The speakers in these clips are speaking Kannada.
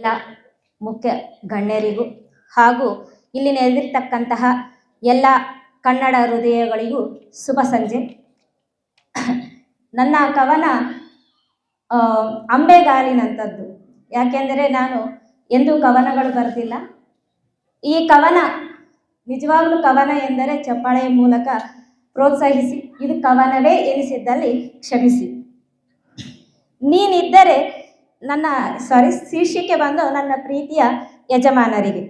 ಎಲ್ಲ ಮುಖ್ಯ ಗಣ್ಯರಿಗೂ ಹಾಗೂ ಇಲ್ಲಿ ನೆರೆದಿರ್ತಕ್ಕಂತಹ ಎಲ್ಲ ಕನ್ನಡ ಹೃದಯಗಳಿಗೂ ಶುಭ ಸಂಜೆ. ನನ್ನ ಕವನ ಅಂಬೆಗಾಲಿನಂಥದ್ದು. ಯಾಕೆಂದರೆ ನಾನು ಎಂದೂ ಕವನಗಳು ಬರೆದಿಲ್ಲ. ಈ ಕವನ, ನಿಜವಾಗಲೂ ಕವನ ಎಂದರೆ ಚಪ್ಪಾಳೆಯ ಮೂಲಕ ಪ್ರೋತ್ಸಾಹಿಸಿ, ಇದು ಕವನವೇ ಎನಿಸಿದ್ದಲ್ಲಿ ಕ್ಷಮಿಸಿ. ನೀನಿದ್ದರೆ ನನ್ನ ಸಾರಿ ಶೀರ್ಷಿಕೆ ಬಂದು ನನ್ನ ಪ್ರೀತಿಯ ಯಜಮಾನರಿಗೆ.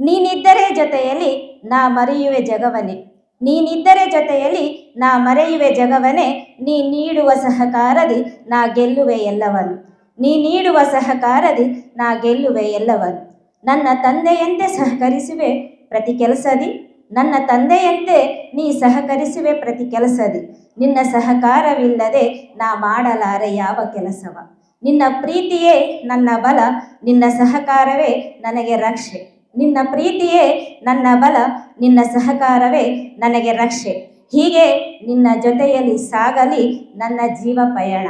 ನೀನಿದ್ದರೆ ಜೊತೆಯಲ್ಲಿ ನಾ ಮರೆಯುವೆ ಜಗವನೇ ನೀನಿದ್ದರೆ ಜೊತೆಯಲ್ಲಿ ನಾ ಮರೆಯುವೆ ಜಗವನೇ ನೀ ನೀಡುವ ಸಹಕಾರದಿ ನಾ ಗೆಲ್ಲುವೆ ಎಲ್ಲವನು. ನೀ ನೀಡುವ ಸಹಕಾರದಿ ನಾ ಗೆಲ್ಲುವೆ ಎಲ್ಲವನು. ನನ್ನ ತಂದೆಯಂತೆ ಸಹಕರಿಸುವೆ ಪ್ರತಿ ಕೆಲಸದಿ. ನನ್ನ ತಂದೆಯಂತೆ ನೀ ಸಹಕರಿಸುವೆ ಪ್ರತಿ ಕೆಲಸದಿ. ನಿನ್ನ ಸಹಕಾರವಿಲ್ಲದೆ ನಾ ಮಾಡಲಾರೆ ಯಾವ ಕೆಲಸವ? ನಿನ್ನ ಪ್ರೀತಿಯೇ ನನ್ನ ಬಲ, ನಿನ್ನ ಸಹಕಾರವೇ ನನಗೆ ರಕ್ಷೆ. ನಿನ್ನ ಪ್ರೀತಿಯೇ ನನ್ನ ಬಲ, ನಿನ್ನ ಸಹಕಾರವೇ ನನಗೆ ರಕ್ಷೆ. ಹೀಗೆ ನಿನ್ನ ಜೊತೆಯಲ್ಲಿ ಸಾಗಲಿ ನನ್ನ ಜೀವ ಪಯಣ.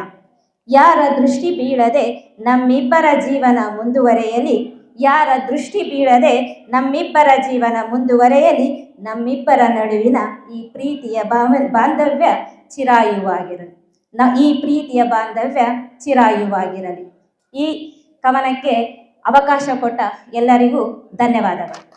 ಯಾರ ದೃಷ್ಟಿ ಬೀಳದೆ ನಮ್ಮಿಬ್ಬರ ಜೀವನ ಮುಂದುವರೆಯಲಿ, ಯಾರ ದೃಷ್ಟಿ ಬೀಳದೆ ನಮ್ಮಿಬ್ಬರ ಜೀವನ ಮುಂದುವರೆಯಲಿ, ನಮ್ಮಿಬ್ಬರ ನಡುವಿನ ಈ ಪ್ರೀತಿಯ ಬಾಂಧವ್ಯ ಚಿರಾಯುವಾಗಿರಲಿ. ನ ಈ ಪ್ರೀತಿಯ ಬಾಂಧವ್ಯ ಚಿರಾಯುವಾಗಿರಲಿ. ಈ ಕವನಕ್ಕೆ ಅವಕಾಶ ಕೊಟ್ಟ ಎಲ್ಲರಿಗೂ ಧನ್ಯವಾದಗಳು.